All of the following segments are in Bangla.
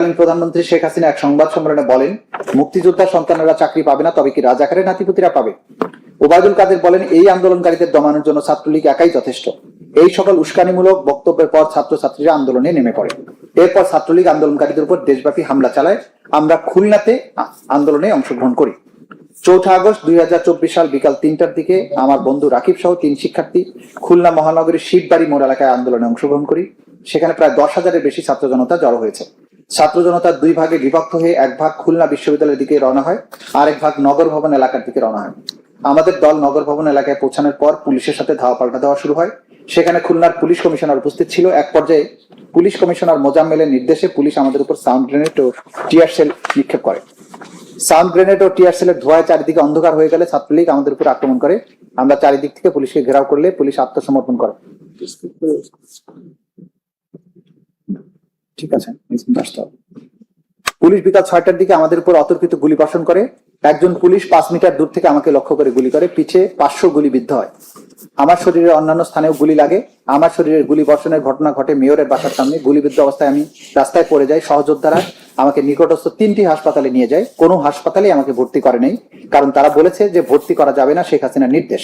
প্রধানমন্ত্রী শেখ হাসিনা এক সংবাদ সম্মেলনে বলেন মুক্তিযোদ্ধার সন্তানেরা চাকরি পাবে না, তবে কি রাজাকারের নাতিপুতিরা পাবে? ওবায়দুল কাদের বলেন, এই আন্দোলনকারীদের দমানোর জন্য ছাত্রলীগ একাই যথেষ্ট। এই সকল উস্কানিমূলক বক্তব্যের পর ছাত্রছাত্রীরা আন্দোলনে নেমে পড়ে। এরপর ছাত্রলীগ আন্দোলনকারীদের উপর দেশব্যাপী হামলা চালায়। আমরা খুলনাতে আন্দোলনে অংশগ্রহণ করি। চৌঠা আগস্ট দুই হাজার চব্বিশ সাল বিকাল তিনটার দিকে আমার বন্ধু রাকিব সহ তিন শিক্ষার্থী খুলনা মহানগরীর শিববাড়ি মোড় এলাকায় আন্দোলনে অংশগ্রহণ করি। সেখানে প্রায় দশ হাজারের বেশি ছাত্র জনতা জড়ো হয়েছে। ছাত্র জনতার দুই ভাগে বিভক্ত হয়ে এক ভাগ খুলনা বিশ্ববিদ্যালয়ের দিকে রওনা হয়, আর এক ভাগ নগর ভবন এলাকার দিকে রওনা হয়। আমাদের দল নগর ভবন এলাকায় পৌঁছানোর পর পুলিশের সাথে ধাওয়া পাল্টা দেওয়া শুরু হয়। সেখানে খুলনার পুলিশ কমিশনার উপস্থিত ছিল। এক পর্যায়ে পুলিশ কমিশনার মোজাম্মেলের নির্দেশে পুলিশ আমাদের উপর সাউন্ড গ্রেনেড ও টিয়ার সেল নিক্ষেপ করে। সাউন্ড গ্রেনেড ও টিয়ার সেলের ধোঁয়ায় চারিদিকে অন্ধকার হয়ে গেলে ছাত্রলীগ আমাদের উপর আক্রমণ করে। আমরা চারিদিক থেকে পুলিশকে ঘেরাও করলে পুলিশ আত্মসমর্পণ করে। ঠিক আছে? আসতে হবে। পুলিশ বিকাল ছয়টার দিকে আমাদের উপর অতর্কিত গুলি বর্ষণ করে। একজন পুলিশ পাঁচ মিটার দূর থেকে আমাকে লক্ষ্য করে গুলি করে। পিছে পাঁচশো গুলি বিদ্ধ হয়। আমার শরীরের অন্যান্য স্থানেও গুলি লাগে। আমার শরীরের গুলি বর্ষণের ঘটনা ঘটে মেয়রের বাসার সামনে। গুলিবিদ্ধ অবস্থায় আমি রাস্তায় পড়ে যাই। সহযোদ্ধারা আমাকে নিকটস্থ তিনটি হাসপাতালে নিয়ে যায়। কোনো হাসপাতালে আমাকে ভর্তি করে নেই, কারণ তারা বলেছে যে ভর্তি করা যাবে না, শেখ হাসিনার নির্দেশ।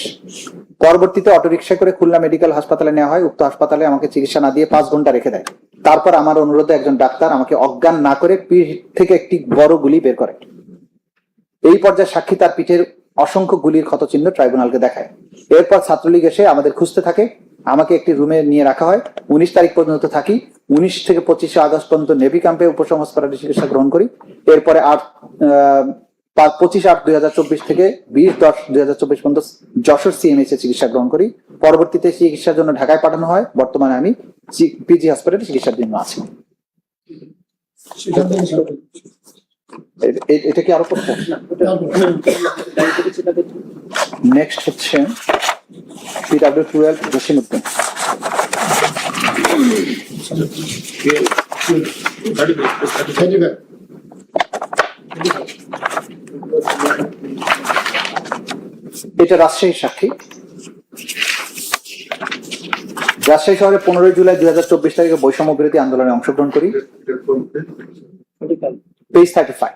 পরবর্তীতে অটোরিকশা করে খুলনা মেডিকেল হাসপাতালে নেওয়া হয়, উক্ত হাসপাতালে আমাকে চিকিৎসা না দিয়ে পাঁচ ঘণ্টা রেখে দেয়। তারপর আমার অনুরোধে একজন ডাক্তার আমাকে অজ্ঞান না করে পিঠ থেকে একটি বড় গুলি বের করে। এই পর্যায়ে সাক্ষী তার পিঠের অসংখ্য গুলির ক্ষতচিহ্ন ট্রাইব্যুনালকে দেখায়। এরপর ছাত্রলীগ এসে আমাদের খুঁজতে থাকে আমাকে একটি রুমে নিয়ে রাখা হয়। উনিশ তারিখ পর্যন্ত থাকি। উনিশ থেকে পঁচিশে আগস্ট পর্যন্ত নেভি ক্যাম্পে উপসংস্কারের চিকিৎসা গ্রহণ করি। এরপরে আট পঁচিশ আট দুই হাজার চব্বিশ থেকে বিশ দশ দুই হাজার চব্বিশ পর্যন্ত যশোর সিএমএস এ চিকিৎসা গ্রহণ করি। পরবর্তীতে চিকিৎসার জন্য ঢাকায় পাঠানো হয়। বর্তমানে আমি পিজি হসপিটালে চিকিৎসার জন্য আছি। এটা কি আরও করতে নেক্সট হচ্ছে টুয়েলভ জসিম উদ্দিন এটা রাজশাহী সাক্ষী। রাজশাহী শহরে পনেরোই জুলাই দুই হাজার চব্বিশ তারিখে বৈষম্য বিরোধী আন্দোলনে অংশগ্রহণ করি। পেজ থার্টি ফাইভ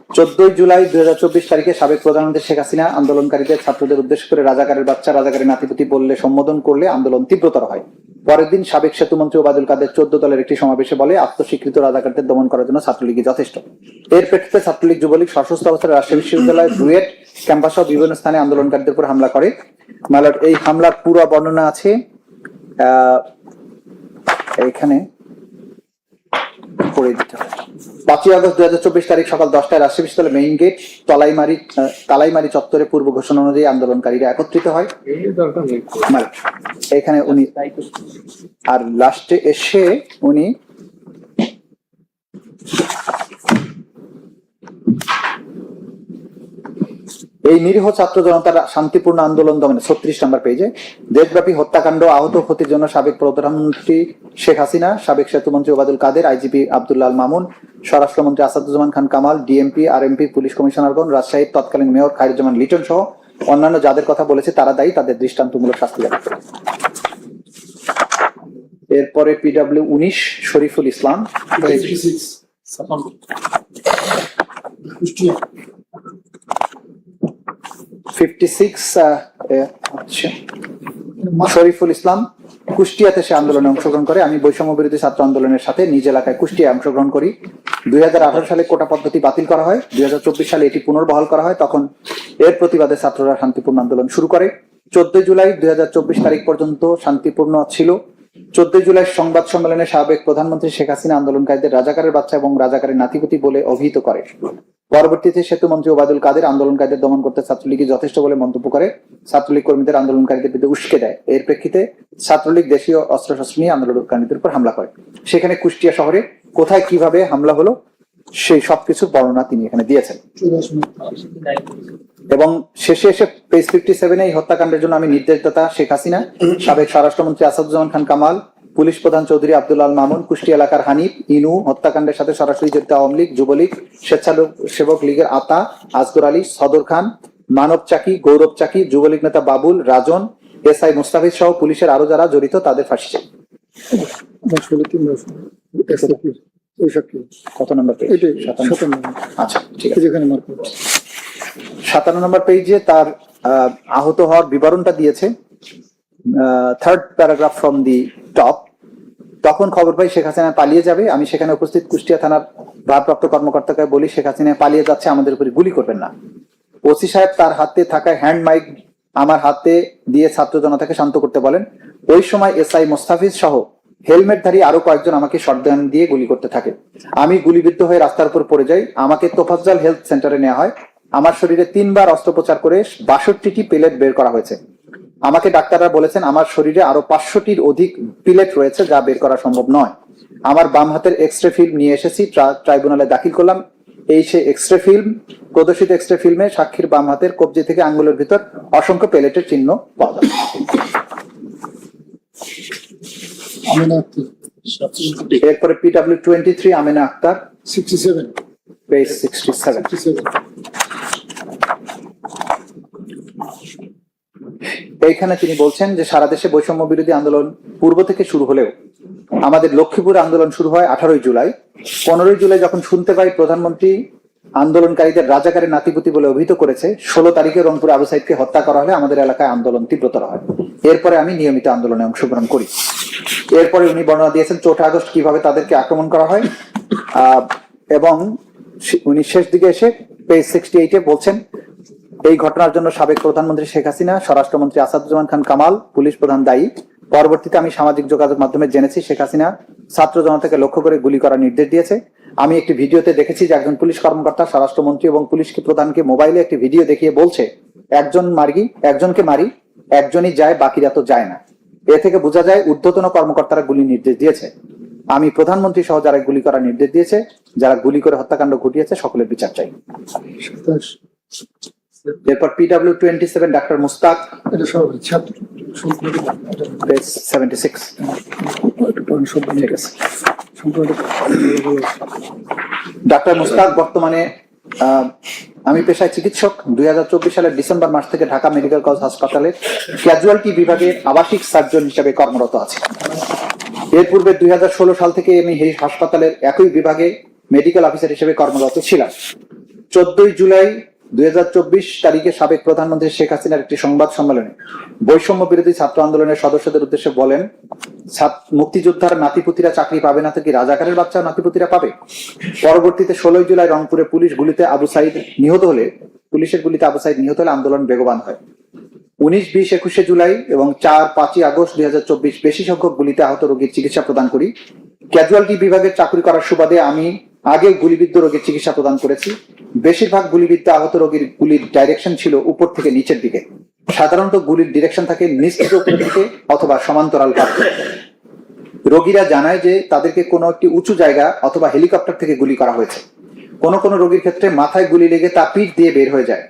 চোদ্দই জুলাই দুই হাজার চব্বিশ তারিখে সাবেক প্রধানমন্ত্রী শেখ হাসিনা আন্দোলনকারীদের ছাত্রদের উদ্দেশ্য করে রাজাকারের বাচ্চা, রাজাকারের নাতিপুতি বললে সম্বোধন করলে আন্দোলন তীব্রতর হয়। পরের দিন সাবেক সেতুমন্ত্রী ওবায়দুল কাদের চোদ্দ দলের একটি সমাবেশে বলে, আত্মস্বীকৃত রাজাকারদের দমন করার জন্য ছাত্রলীগই যথেষ্ট। এর প্রেক্ষিতে ছাত্রলীগ যুবলীগ সশস্ত্র অবস্থায় রাজশাহী বিশ্ববিদ্যালয়ের ডুয়েট ক্যাম্পাস সহ বিভিন্ন স্থানে আন্দোলনকারীদের উপর হামলা করে। মালার, এই হামলার পুরো বর্ণনা আছে, আহ, এইখানে পড়ে দিতে হবে। পাঁচই আগস্ট দু হাজার চব্বিশ তারিখ সকাল দশটায় রাজশাহী বিশ্ববিদ্যালয় মেইন গেট তলাইমারি তালাইমারি চত্বরে পূর্ব ঘোষণা অনুযায়ী আন্দোলনকারীরা একত্রিত হয়। মানে এখানে উনি আর লাস্টে এসে উনি এই নিরীহ ছাত্র জনতার শান্তিপূর্ণ আন্দোলন দমনে ছত্রিশ নম্বর পেজে দেশব্যাপী হত্যাকাণ্ড, আহত ক্ষতির জন্য সাবেক প্রধানমন্ত্রী শেখ হাসিনা, সাবেক সেতুমন্ত্রী ওবাদুল কাদের, আইজিপি আব্দুল্লাল মামুন, স্বরাষ্ট্রমন্ত্রী আসাদুজ্জামান খান কামাল, ডিএমপি আর এমপি পুলিশ কমিশনারগণ, রাজশাহীর তৎকালীন মেয়র খায়রুজ্জামান লিটন সহ অন্যান্য যাদের কথা বলেছে তারা দায়ী, তাদের দৃষ্টান্তমূলক শাস্তি দেবে। এরপরে পিডাব্লিউ উনিশ, শরীফুল ইসলাম। ফিফটি সিক্স আচ্ছা শরীফুল ইসলাম কুষ্টিয়াতে সে আন্দোলনে অংশগ্রহণ করে। আমি বৈষম্য বিরোধী ছাত্র আন্দোলনের সাথে নিজ এলাকায় কুষ্টিয়ায় অংশগ্রহণ করি। দুই হাজার আঠারো সালে কোটা পদ্ধতি বাতিল করা হয়। দুই হাজার চব্বিশ সালে এটি পুনর্বহাল করা হয়। তখন এর প্রতিবাদে ছাত্ররা শান্তিপূর্ণ আন্দোলন শুরু করে। চোদ্দই জুলাই দুই হাজার চব্বিশ তারিখ পর্যন্ত শান্তিপূর্ণ ছিল। চোদ্দই জুলাই সংবাদ সম্মেলনে সাবেক প্রধানমন্ত্রী শেখ হাসিনা আন্দোলনকারীদের রাজাকারের বাচ্চা এবং রাজাকারের নাতিপুতি বলে অভিহিত করে। পরবর্তীতে সেতু মন্ত্রী ওবায়দুল কাদের আন্দোলনকারীদের দমন করতে ছাত্রলীগই যথেষ্ট বলে মন্তব্য করে। ছাত্রলীগ কর্মীদের আন্দোলনকারীদের বিরুদ্ধে উস্কে দেয়। এর প্রেক্ষিতে ছাত্রলীগ দেশীয় অস্ত্রশস্ত্র নিয়ে আন্দোলনকারীদের উপর হামলা করে। সেখানে কুষ্টিয়া শহরে কোথায় কীভাবে হামলা হলো সেই সবকিছুর বর্ণনা তিনি এখানে দিয়েছেন। এবং শেষে এসে পেজ ফিফটি সেভেনে এই হত্যাকাণ্ডের জন্য আমি নির্দেশদাতা শেখ হাসিনা, সাবেক স্বরাষ্ট্রমন্ত্রী আসাদুজ্জামান খান কামাল, পুলিশ প্রধান চৌধুরী আব্দুল মামুন, কুষ্টি এলাকার হানিফ, ইনু, হত্যাকাণ্ডের সাথে সরাসরি জড়িত আওয়ামী লীগ, যুবলীগ, স্বেচ্ছাসেবক লীগের আতা আসগর আলী, সদর খান, মানব চাকি, গৌরব চাকি, যুবলীগ নেতা বাবুল, রাজন, এস আই মুস্তাফিজ সহ পুলিশের আরও যারা জড়িত তাদের ফাঁসি চাই। কত নম্বর পেজ এটাই সাতান্ন। সাতান্ন আচ্ছা ঠিক আছে। যেখানে মার্ক সাতান্ন নম্বর পেজে তার আহত হওয়ার বিবরণটা দিয়েছে। Third paragraph from the top তখন খবর পাই শেখ হাসিনা পালিয়ে যাবে। আমি সেখানে উপস্থিত কুষ্টিয়া থানার ভারপ্রাপ্ত কর্মকর্তাকে বলি শেখ হাসিনা পালিয়ে যাচ্ছে আমাদের উপরে গুলি করবেন না। ওসি সাহেব তার হাতে থাকা হ্যান্ড মাইক আমার হাতে দিয়ে ছাত্র জনতাকে শান্ত করতে বলেন। ওই সময় এসআই মোস্তাফিজ সহ হেলমেটধারী আরও কয়েকজন আমাকে শটগান দিয়ে গুলি করতে থাকে। আমি গুলিবিদ্ধ হয়ে রাস্তার উপর পড়ে যাই। আমাকে তোফাজ্জল হেলথ সেন্টারে নেওয়া হয়। আমার শরীরে তিনবার অস্ত্রোপচার করে বাষট্টিটি প্লেট বের করা হয়েছে। আমাকে ডাক্তাররা বলেছেন, আমার শরীরে আরও পাঁচশোটির অধিক পিলেট রয়েছে যা বের করা সম্ভব নয়। আমার বাম হাতের এক্স রে ফিল্ম নিয়ে এসেছি ট্রাইব্যুনালে দাখিল করলাম। এই সে এক্স রে ফিল্ম প্রদর্শিত এক্স রে ফিল্মে সাক্ষীর বাম হাতের কবজি থেকে আঙ্গুলের ভিতর অসংখ্য পেলেটের চিহ্ন পাওয়া যায় আমিনা আক্তার এরপরে twenty three Amena Akter sixty seven page sixty seven এইখানে তিনি বলছেন যে সারা দেশে বৈষম্য বিরোধী আন্দোলন পূর্ব থেকে শুরু হলেও আমাদের লক্ষ্মীপুর আন্দোলন শুরু হয় আঠারোই জুলাই। পনেরোই জুলাই যখন শুনতে পাই প্রধানমন্ত্রী আন্দোলনকারীদের রাজাকারের নাতিপুতি বলে অভিহিত করেছে, ষোলো তারিখে রংপুর আবু সাইদকে হত্যা করা হলে আমাদের এলাকায় আন্দোলন তীব্রতর হয়। এরপরে আমি নিয়মিত আন্দোলনে অংশগ্রহণ করি। এরপরে উনি বর্ণনা দিয়েছেন, চৌঠা আগস্ট কীভাবে তাদেরকে আক্রমণ করা হয়। এবং উনি শেষ দিকে এসে পেজ সিক্সটি এইটে বলছেন, এই ঘটনার জন্য সাবেক প্রধানমন্ত্রী শেখ হাসিনা, স্বরাষ্ট্রমন্ত্রী আসাদুজ্জামান খান কামাল, পুলিশ প্রধান দায়ী। পরবর্তীতে আমি সামাজিক যোগাযোগ মাধ্যমে জেনেছি শেখ হাসিনা ছাত্র জনতাকে লক্ষ্য করে গুলি করার নির্দেশ দিয়েছে। আমি একটি ভিডিওতে দেখেছি যে একজন পুলিশ কর্মকর্তা, স্বরাষ্ট্রমন্ত্রী এবং পুলিশকে প্রধানকে মোবাইলে একটি ভিডিও দেখিয়ে বলছে, একজন মারি একজনকে মারি, একজনই যায়, বাকিরা তো যায় না। এ থেকে বোঝা যায় ঊর্ধ্বতন কর্মকর্তারা গুলি নির্দেশ দিয়েছে। আমি প্রধানমন্ত্রী সহ যারা গুলি করার নির্দেশ দিয়েছে, যারা গুলি করে হত্যাকাণ্ড ঘটিয়েছে, সকলের বিচার চাই। এরপর PW twenty seven doctor Mustaq seventy six ঠিক আছে ডাক্তার মুস্তাক বর্তমানে আমি পেশায় চিকিৎসক। দুই সালের ডিসেম্বর মাস থেকে ঢাকা মেডিকেল কলেজ হাসপাতালের ক্যাজুয়ালিটি বিভাগে আবাসিক সার্জন হিসেবে কর্মরত আছে। এর পূর্বে দুই হাজার ষোলো সাল থেকে আমি এই হাসপাতালের একই বিভাগে মেডিকেল অফিসার হিসেবে কর্মরত ছিলাম। চোদ্দই জুলাই দুই হাজার চব্বিশ তারিখে সাবেক প্রধানমন্ত্রী শেখ হাসিনার একটি সংবাদ সম্মেলনে বৈষম্য বিরোধী ছাত্র আন্দোলনের সদস্যদের উদ্দেশ্যে বলেন মুক্তিযোদ্ধার নাতিপুতিরা চাকরি পাবে না তো কি রাজাকারের বাচ্চা নাতিপুতিরা পাবে? পরবর্তীতে ষোলোই জুলাই রংপুরে পুলিশ গুলিতে আবু সাইদ নিহত হলে, পুলিশের গুলিতে আবু সাইদ নিহত হলে আন্দোলন বেগবান হয়। উনিশ, বিশ, একুশে জুলাই এবং চার, পাঁচই আগস্ট দুই হাজার চব্বিশ বেশি সংখ্যক গুলিতে আহত রোগীর চিকিৎসা প্রদান করি। ক্যাজুয়ালিটি বিভাগের চাকরি করার সুবাদে আমি আগে গুলিবিদ্ধ রোগীর চিকিৎসা প্রদান করেছি। বেশিরভাগ গুলিবিদ্ধ আহত রোগীর গুলির ডাইরেকশন ছিল উপর থেকে নিচের দিকে। সাধারণত গুলির ডিরেকশন থাকে নিচ থেকে উপরের দিকে অথবা সমান্তরাল ভাবে। রোগীরা জানায় যে তাদেরকে কোনো একটি উঁচু জায়গা অথবা হেলিকপ্টার থেকে গুলি করা হয়েছে। কোন কোন রোগীর ক্ষেত্রে মাথায় গুলি লেগে তা পিঠ দিয়ে বের হয়ে যায়।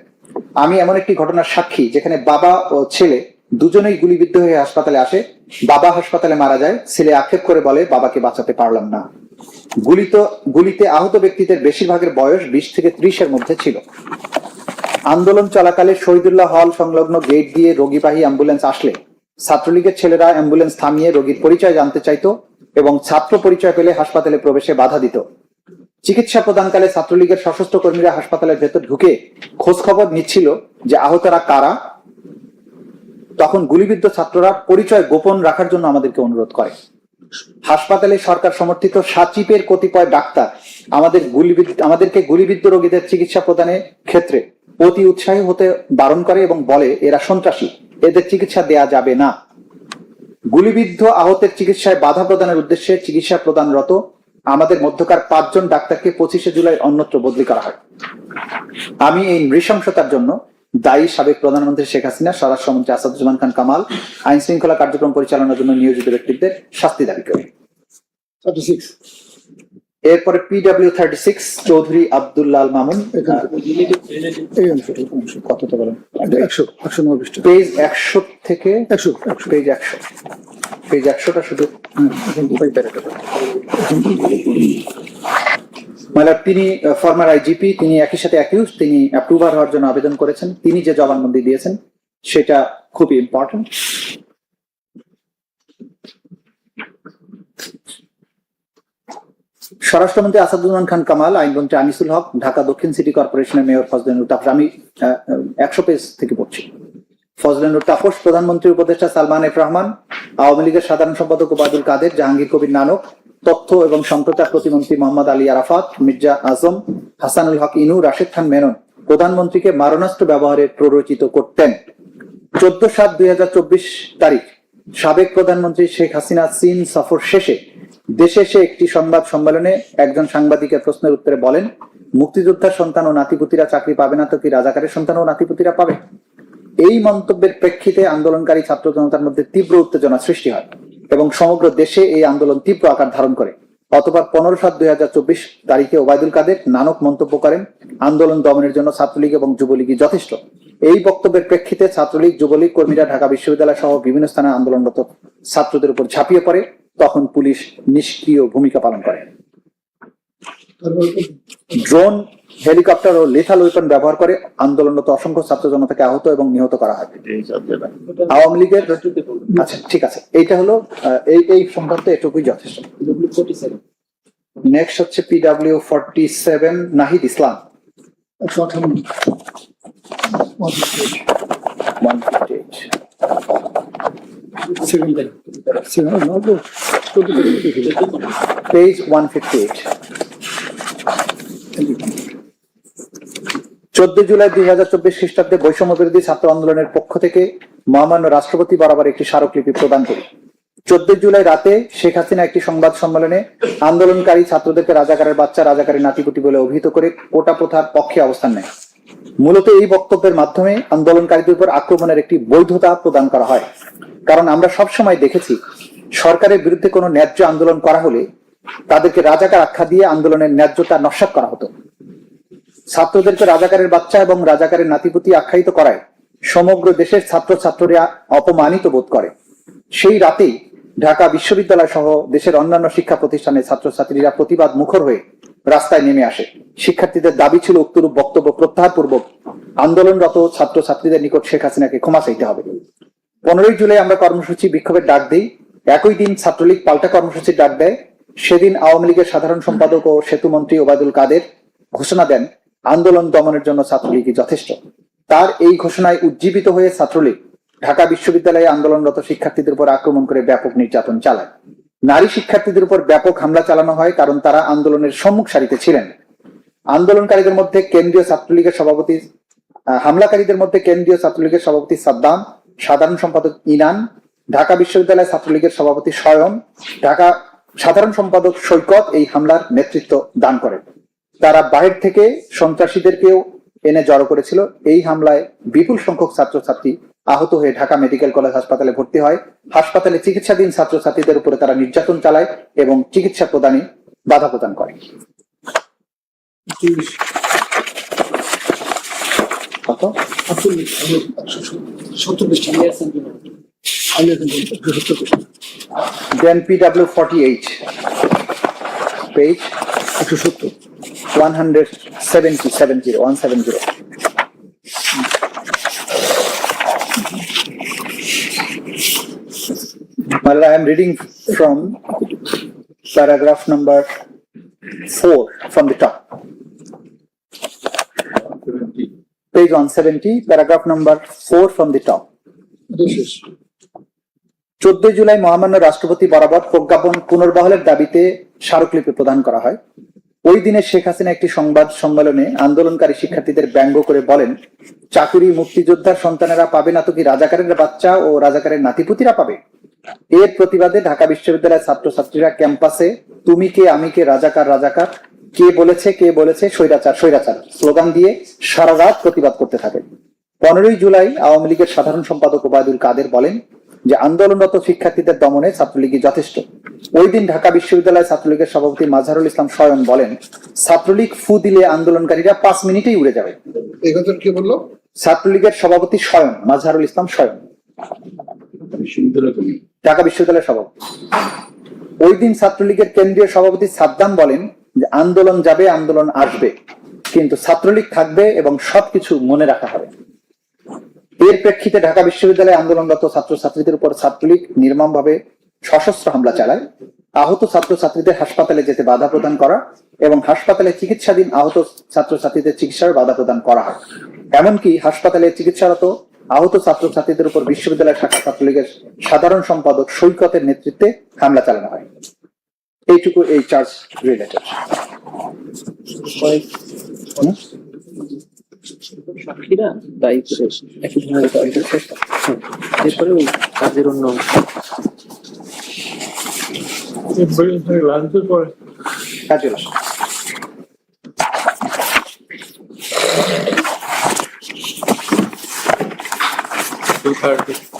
আমি এমন একটি ঘটনার সাক্ষী যেখানে বাবা ও ছেলে দুজনেই গুলিবিদ্ধ হয়ে হাসপাতালে আসে। বাবা হাসপাতালে মারা যায়। ছেলে আক্ষেপ করে বলে, বাবাকে বাঁচাতে পারলাম না। গুলিত, গুলিতে আহত ব্যক্তিদের বেশিরভাগের বয়স বিশ থেকে ত্রিশের মধ্যে ছিল। আন্দোলন চলাকালে শহীদুল্লাহ হল সংলগ্ন গেট দিয়ে রোগীবাহী অ্যাম্বুলেন্স আসলে। ছাত্রলীগের ছেলেরা অ্যাম্বুলেন্স থামিয়ে রোগীর পরিচয় জানতে চাইতো এবং ছাত্র পরিচয় পেলে হাসপাতালে প্রবেশে বাধা দিত। চিকিৎসা প্রদানকালে ছাত্রলীগের সশস্ত্র কর্মীরা হাসপাতালের ভেতর ঢুকে খোঁজ খবর নিচ্ছিল যে আহতরা কারা। তখন গুলিবিদ্ধ ছাত্ররা পরিচয় গোপন রাখার জন্য আমাদেরকে অনুরোধ করে। হাসপাতালে সরকার সমর্থিত সাচিপের কতিপয় ডাক্তার আমাদের গুলিবিদ্ধ, আমাদেরকে গুলিবিদ্ধ রোগীদের চিকিৎসা প্রদানের ক্ষেত্রে অতি উৎসাহী হতে বারণ করে এবং বলে, এরা সন্ত্রাসী, এদের চিকিৎসা দেয়া যাবে না। গুলিবিদ্ধ আহতের চিকিৎসায় বাধা প্রদানের উদ্দেশ্যে চিকিৎসা প্রদানরত আমাদের মধ্যকার পাঁচজন ডাক্তারকে পঁচিশে জুলাই অন্যত্র বদলি করা হয়। আমি এই নৃশংসতার জন্য দায়ী সাবেক প্রধানমন্ত্রী শেখ হাসিনা স্বরাষ্ট্রমন্ত্রী আসাদুজ্জামান খান কামাল আইন শৃঙ্খলা কার্যক্রম পরিচালনার জন্য নিয়োজিত ব্যক্তিদের শাস্তি দাবি করে। এরপরে PW thirty six Chowdhury Abdullah al Mamun কতটা বলেন? একশো একশো পেজ একশো থেকে একশো একশো। পেজ একশো। পেজ একশোটা শুধু মানে তিনি ফর্মার আইজিপি তিনি একই সাথে অ্যাকিউজ তিনি অ্যাপ্রুভার হওয়ার জন্য আবেদন করেছেন। তিনি যে জবানবন্দি দিয়েছেন, সেটা খুবই ইম্পর্টেন্ট স্বরাষ্ট্রমন্ত্রী আসাদুজ্জামান খান কামাল, আইনমন্ত্রী আনিসুল হক, ঢাকা দক্ষিণ সিটি কর্পোরেশনের মেয়র ফজলেনুর তাপস, আমি একশো পেজ থেকে পড়ছি। ফজলেনুর তাপস, প্রধানমন্ত্রী উপদেষ্টা সালমান এফ রহমান, আওয়ামী লীগের সাধারণ সম্পাদক ওবায়দুল কাদের, জাহাঙ্গীর কবির নানক তথ্য এবং সম্প্রচার প্রতিমন্ত্রী মোহাম্মদ আলী আরাফাত, মির্জা আজম হাসানুল হক ইনু, রাশেদ খান মেনন প্রধানমন্ত্রীকে মারণাস্ত্র ব্যবহারে প্ররোচিত করতেন। চোদ্দ সাত দুই তারিখ সাবেক প্রধানমন্ত্রী শেখ হাসিনা চীন সফর শেষে দেশে এসে একটি সংবাদ সম্মেলনে একজন সাংবাদিকের প্রশ্নের উত্তরে বলেন মুক্তিযোদ্ধার সন্তান ও নাতিপুতিরা চাকরি পাবে না তো কি রাজাকারের সন্তান ও নাতিপুতিরা পাবে? এই মন্তব্যের প্রেক্ষিতে আন্দোলনকারী ছাত্র জনতার মধ্যে তীব্র উত্তেজনা সৃষ্টি হয়। এবং সমগ্র দেশে এই আন্দোলন তীব্র আকার ধারণ করে। অতবার পনেরো সাত দুই হাজার চব্বিশ তারিখে ওবায়দুল কাদের নানক মন্তব্য করেন, আন্দোলন দমনের জন্য ছাত্রলীগ এবং যুবলীগই যথেষ্ট। এই বক্তব্যের প্রেক্ষিতে ছাত্রলীগ, যুবলীগ কর্মীরা ঢাকা বিশ্ববিদ্যালয় সহ বিভিন্ন স্থানে আন্দোলনরত ছাত্রদের উপর ঝাঁপিয়ে পড়ে। তখন পুলিশ নিষ্ক্রিয় ভূমিকা পালন করে। ড্রোন, হেলিকপ্টার ও লেথাল ওয়েপন ব্যবহার করে আন্দোলনরত অসংখ্য ছাত্র জনতাকে আহত এবং নিহত করা হয়। আওয়ামী লীগের আচ্ছা ঠিক আছে। এইটা হলো এই এই সংক্রান্ত এটুকুই যথেষ্ট। নেক্সট হচ্ছে PW forty seven Nahid Islam. Page one fifty eight চোদ্দ জুলাই দুই হাজার চব্বিশ খ্রিস্টাব্দে বৈষম্য বিরোধী ছাত্র আন্দোলনের পক্ষ থেকে মহামান্য রাষ্ট্রপতি বরাবর একটি স্মারকলিপি প্রদান করি চোদ্দ জুলাই রাতে শেখ হাসিনা একটি সংবাদ সম্মেলনে আন্দোলনকারী ছাত্রদেরকে রাজাকারের বাচ্চা রাজাকারের নাতিপুতি বলে অভিহিত করে কোটা প্রথার পক্ষে অবস্থান নেয়। মূলত এই বক্তব্যের মাধ্যমে আন্দোলনকারীদের উপর আক্রমণের একটি বৈধতা প্রদান করা হয়। কারণ আমরা সবসময় দেখেছি, সরকারের বিরুদ্ধে কোনো ন্যায্য আন্দোলন করা হলে তাদেরকে রাজাকার আখ্যা দিয়ে আন্দোলনের ন্যায্যতা নস্বাত করা হতো। ছাত্রদেরকে রাজাকারের বাচ্চা এবং রাজাকারের নাতিপুতি আখ্যায়িত করায় সমগ্র দেশের ছাত্রছাত্রীরা অপমানিত বোধ করে। সেই রাতেই ঢাকা বিশ্ববিদ্যালয় সহ দেশের অন্যান্য শিক্ষা প্রতিষ্ঠানের ছাত্রছাত্রীরা প্রতিবাদ মুখর হয়ে রাস্তায় নেমে আসে। শিক্ষার্থীদের দাবি ছিল উক্তরূপ বক্তব্য প্রত্যাহার পূর্বক আন্দোলনরত ছাত্রছাত্রীদের নিকট শেখ হাসিনাকে ক্ষমা চাইতে হবে। পনেরোই জুলাই আমরা কর্মসূচি বিক্ষোভের ডাক দিই। একই দিন ছাত্রলীগ পাল্টা কর্মসূচির ডাক দেয়। সেদিন আওয়ামী লীগের সাধারণ সম্পাদক ও সেতুমন্ত্রী ওবায়দুল কাদের ঘোষণা দেন, আন্দোলন দমনের জন্য ছাত্রলীগই যথেষ্ট। তার এই ঘোষণায় উজ্জীবিত হয়ে ছাত্রলীগ ঢাকা বিশ্ববিদ্যালয়ে আন্দোলনরত শিক্ষার্থীদের উপর আক্রমণ করে ব্যাপক নির্যাতন চালায়। নারী শিক্ষার্থীদের উপর ব্যাপক হামলা চালানো হয় কারণ তারা আন্দোলনের সম্মুখ সারিতে ছিলেন। আন্দোলনকারীদের মধ্যে কেন্দ্রীয় ছাত্রলীগের সভাপতি হামলাকারীদের মধ্যে কেন্দ্রীয় ছাত্রলীগের সভাপতি সাদ্দাম, সাধারণ সম্পাদক ইনান, ঢাকা বিশ্ববিদ্যালয় ছাত্রলীগের সভাপতি স্বয়ন ঢাকা সাধারণ সম্পাদক সৈকত এই হামলার নেতৃত্ব দান করেন। তারা বাহির থেকে সন্ত্রাসীদেরকেও এনে জড়ো করেছিল। এই হামলায় বিপুল সংখ্যক ছাত্রছাত্রী আহত হয়ে ঢাকা মেডিকেল কলেজ হাসপাতালে ভর্তি হয়। হাসপাতালে চিকিৎসাধীন ছাত্রছাত্রীদের উপরে তারা নির্যাতন চালায় এবং চিকিৎসা প্রদানে বাধা প্রদান করে। PW forty eight. পেজ একশো সত্তর। One hundred seventy seven zero one seven zero Well, I am reading from paragraph number four from the top. Page one seventy, paragraph number four from the top. চোদ্দই জুলাই মহামান্য রাষ্ট্রপতি বরাবর প্রজ্ঞাপন পুনর্বহালের দাবিতে স্মারকলিপি প্রদান করা হয় ওই দিনে শেখ হাসিনা একটি সংবাদ সম্মেলনে আন্দোলনকারী শিক্ষার্থীদের ব্যঙ্গ করে বলেন, চাকুরি মুক্তিযোদ্ধার সন্তানেরা পাবে না তো কি রাজাকারের বাচ্চা ও রাজাকারের নাতিপুতিরা পাবে? এর প্রতিবাদে ঢাকা বিশ্ববিদ্যালয়ের ছাত্রছাত্রীরা ক্যাম্পাসে, তুমি কে, আমি কে, রাজাকার রাজাকার? কে বলেছে কে বলেছে, স্বৈরাচার স্বৈরাচার? স্লোগান দিয়ে সারা রাত প্রতিবাদ করতে থাকে পনেরোই জুলাই আওয়ামী লীগের সাধারণ সম্পাদক ওবায়দুল কাদের বলেন যে আন্দোলনরত শিক্ষার্থীদের দমনে ছাত্রলীগই যথেষ্ট। ওই দিন ঢাকা বিশ্ববিদ্যালয় ছাত্রলীগের সভাপতি মাজহারুল ইসলাম স্বয়ন বলেন ছাত্রলীগ ফু দিলে আন্দোলনকারীরা পাঁচ মিনিটেই উড়ে যাবে। কি বলল? ছাত্রলীগের সভাপতি স্বয়ং মাজহারুল ইসলাম স্বয়ং। ঢাকা বিশ্ববিদ্যালয়ের সভাপতি। ওই দিন ছাত্রলীগের কেন্দ্রীয় সভাপতি সাদ্দাম বলেন যে আন্দোলন যাবে আন্দোলন আসবে। কিন্তু ছাত্রলীগ থাকবে এবং সবকিছু মনে রাখা হবে। এর প্রেক্ষিতে ঢাকা বিশ্ববিদ্যালয়ে আন্দোলনরত ছাত্রছাত্রীদের উপর ছাত্রলীগ নির্মমভাবে সশস্ত্র হামলা চালায়। আহত ছাত্রছাত্রীদের হাসপাতালে যেতে বাধা প্রদান করা এবং হাসপাতালে চিকিৎসাধীন আহত ছাত্রছাত্রীদের চিকিৎসার বাধা প্রদান করা হয়। এমনকি হাসপাতালে চিকিৎসারত আহত ছাত্রছাত্রীদের উপর বিশ্ববিদ্যালয় শাখা ছাত্রলীগের সাধারণ সম্পাদক সৈকতের নেতৃত্বে হামলা চালানো হয়। এইটুকু এই চার্জ রিলেটেড। সাক্ষীরা তাই করে একই কাজের অন্য কাজের Two thirty.